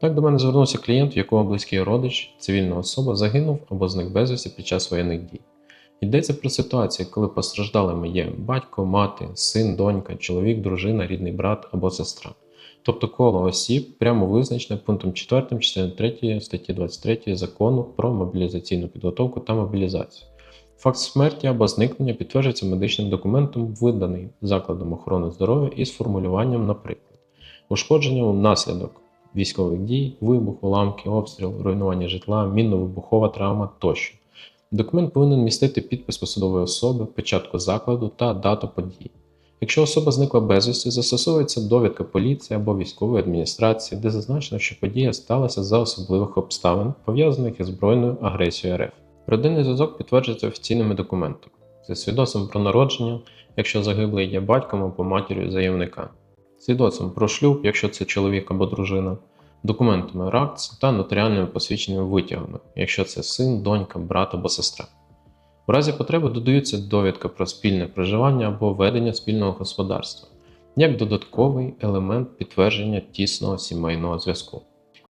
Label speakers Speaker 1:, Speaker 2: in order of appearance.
Speaker 1: Так до мене звернувся клієнт, в якого близький родич, цивільна особа загинув або зник безвісті під час воєнних дій. Йдеться про ситуацію, коли постраждалими є батько, мати, син, донька, чоловік, дружина, рідний брат або сестра. Тобто коло осіб прямо визначене пунктом 4 частини 3 статті 23 закону про мобілізаційну підготовку та мобілізацію. Факт смерті або зникнення підтверджується медичним документом, виданий закладом охорони здоров'я із формулюванням, наприклад, ушкодження внаслідок військових дій, вибух, уламки, обстріл, руйнування житла, мінно-вибухова травма тощо. Документ повинен містити підпис посадової особи, печатку закладу та дату події. Якщо особа зникла безвісті, застосовується довідка поліції або військової адміністрації, де зазначено, що подія сталася за особливих обставин, пов'язаних із збройною агресією РФ. Родинний зв'язок підтверджується офіційними документами це свідоцтвом про народження, якщо загиблий є батьком або матір'ю заявника, свідоцтвом про шлюб, якщо це чоловік або дружина, документами РАКЦ та нотаріальними посвідченими витягами, якщо це син, донька, брат або сестра. У разі потреби додаються довідка про спільне проживання або ведення спільного господарства як додатковий елемент підтвердження тісного сімейного зв'язку.